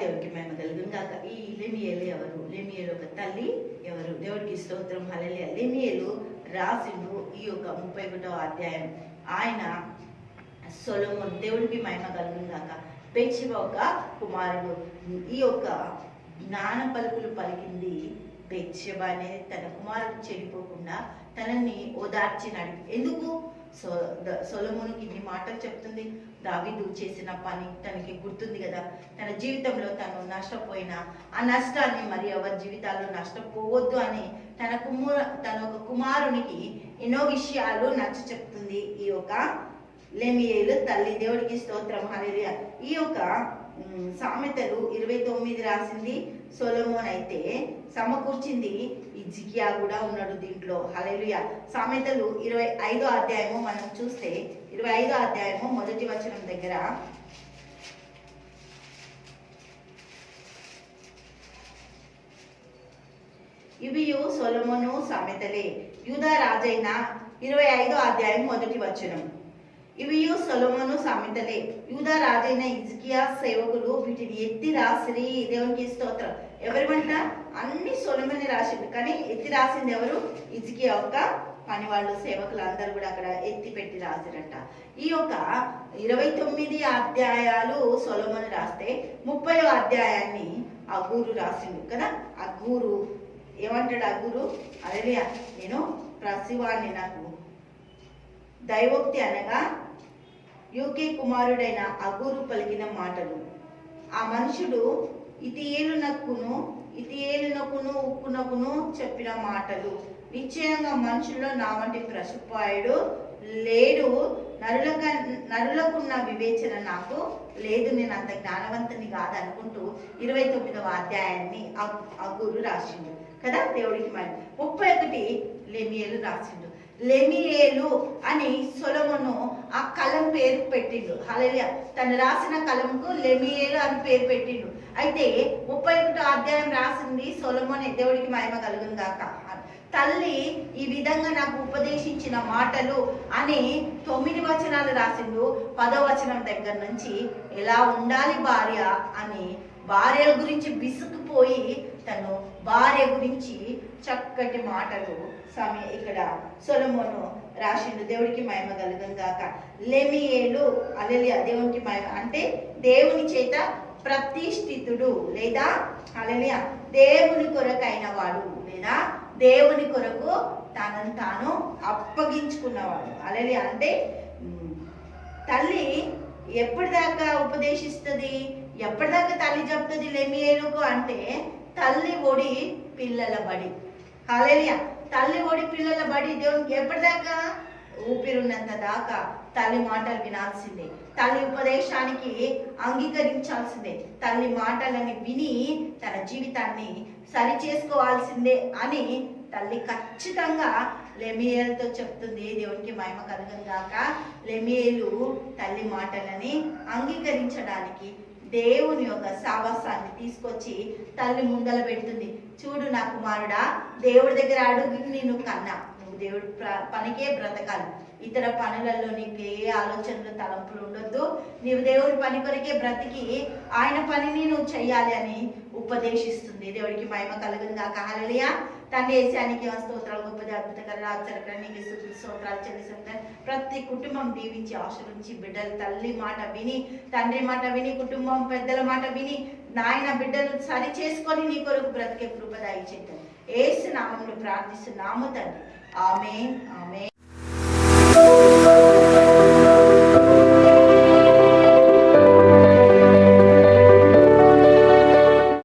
దేవుడికి మేము కలుగును కాక ఈ లేమియేలు ఎవరు? లేమియేలు ఒక తల్లి ఎవరు? దేవుడికి స్తోత్రం హలలే లేమియేలు రాసిండు ఈ యొక్క ముప్పై ఒకటో అధ్యాయం. ఆయన సొలము దేవుడికి మహిమ కలుగును కాక పేచివ ఒక కుమారుడు. ఈ యొక్క జ్ఞాన పలుకులు పలికింది బెచ్చబానే తన కుమారుడు చెడిపోకుండా తనని ఓదార్చి నడిపి ఎందుకు? సో ద- సొలొమోనుకి ఇన్ని మాటలు చెప్తుంది. దావీదు చేసిన పని తనకి గుర్తుంది కదా. తన జీవితంలో తను నష్టపోయిన ఆ నష్టాన్ని మరి ఎవరి జీవితాల్లో నష్టపోవద్దు అని తన కుమార తన ఒక కుమారునికి ఎన్నో విషయాలు నచ్చ చెప్తుంది ఈ యొక్క లెమియేలు తల్లి. దేవుడికి స్తోత్రం. అనేది ఈ యొక్క సామెతలు ఇరవై తొమ్మిది రాసింది సొలమోన్ అయితే సమకూర్చింది జికియా కూడా ఉన్నాడు దీంట్లో. హలెలుయ సామెతలు ఇరవై ఐదో అధ్యాయము మనం చూస్తే ఇరవై ఐదో అధ్యాయము మొదటి వచనం దగ్గర ఇవి సొలమోను సామెతలే. యూదా రాజైన ఇరవై ఐదో అధ్యాయం మొదటి వచనం. ఇవి సొలొమోను సామెతలే. యూదా రాజైన ఇజ్కియా సేవకులు వీటిని ఎత్తి రాసిరి. దేవునికి స్తోత్రం. ఎవరి వంట? అన్ని సొలమని రాసిండు. కానీ ఎత్తి రాసింది ఎవరు? ఇజ్కియా యొక్క పని వాళ్ళు సేవకులు అందరూ కూడా అక్కడ ఎత్తి పెట్టి రాసిరట. ఈ యొక్క ఇరవై తొమ్మిది అధ్యాయాలు సొలమని రాస్తే ముప్పై అధ్యాయాన్ని అగూరు రాసిండు కదా? అగూరు ఏమంటాడు అగూరు అదే నేను ప్రసివాన్ని నాకు దైవోక్తి అనగా యూకే కుమారుడైన అగూరు పలికిన మాటలు. ఆ మనుషుడు ఇతి ఏలునకును ఇతి ఏలునకును ఉక్కునకును చెప్పిన మాటలు. నిశ్చయంగా మనుషుల్లో నా వంటి ప్రసిపాయుడు లేడు. నరులక నరులకున్న వివేచన నాకు లేదు. నేను అంత జ్ఞానవంతుని కాదనుకుంటూ ఇరవై తొమ్మిదవ అధ్యాయాన్ని అగ్- రాసిండు. కదా దేవుడికి మరి. ముప్పై ఒకటి లెమియలు రాసిండు. లెమియేలు అని సొలమును ఆ కలం పేరు పెట్టిండు. హల్లెలూయా. తను రాసిన కలంకు లెమియేలు అని పేరు పెట్టిండు. అయితే ముప్పై ఒకటో అధ్యాయం రాసింది సొలమోనే. దేవుడికి మహిమ కలుగును గాక. తల్లి ఈ విధంగా నాకు ఉపదేశించిన మాటలు అని తొమ్మిది వచనాలు రాసిండు. పదో వచనం దగ్గర నుంచి ఎలా ఉండాలి భార్య అని భార్య గురించి విసుకుపోయి తను భార్య గురించి చక్కటి మాటలు స్వామి ఇక్కడ సొలమోను రాసిండు. దేవుడికి మహిమ కలుగును గాక. లెమియేలు అలలియ దేవునికి మహిమ. అంటే దేవుని చేత ప్రతిష్ఠితుడు లేదా? అలలియ దేవుని కొరకైన వాడు లేదా? దేవుని కొరకు తనను తాను అప్పగించుకున్నవాడు. అలలియ అంటే తల్లి ఎప్పటిదాకా ఉపదేశిస్తుంది? ఎప్పటిదాకా తల్లి చెప్తుంది లెమియేలుకు అంటే తల్లి ఒడి పిల్లల బడి. హల్లెలూయా. తల్లి ఒడి పిల్లల బడి దేవునికి ఎప్పటిదాకా? ఊపిరున్నంత దాకా తల్లి మాటలు వినాల్సిందే. తల్లి ఉపదేశానికి అంగీకరించాల్సిందే. తల్లి మాటలని విని తన జీవితాన్ని సరి చేసుకోవాల్సిందే అని తల్లి ఖచ్చితంగా లెమియేలుతో చెప్తుంది. దేవునికి మహిమ కలగం కాక లెమియేలు తల్లి మాటలని అంగీకరించడానికి దేవుని యొక్క సావాసాన్ని తీసుకొచ్చి తల్లి ముందల పెడుతుంది. చూడు నా కుమారుడా దేవుడి దగ్గర అడుగు నేను కన్నా. నువ్వు దేవుడి పనికే బ్రతకాలి. ఇతర పనులలో నీకు ఏ ఆలోచనలు తలంపులు ఉండొద్దు. నీవు దేవుడి పని కొరకే బ్రతికి ఆయన పనిని నువ్వు చెయ్యాలి అని ఉపదేశిస్తుంది. దేవుడికి మహిమ కలుగును గాక. తండ్రి ఏసానికి స్తోత్రాలు గొప్ప అద్భుతకర ఆశ్చర్యకర నీకు స్తోత్రాలు చెల్లిస్తుంటే ప్రతి కుటుంబం దీవించి ఆశరించి బిడ్డలు తల్లి మాట విని తండ్రి మాట విని కుటుంబం పెద్దల మాట విని నాయన బిడ్డలు సరి చేసుకొని నీ కొరకు బ్రతికే కృపదాయి చేద్దాం ఏసు నామంలో ప్రార్థిస్తున్నాము తండ్రి. ఆమె ఆమె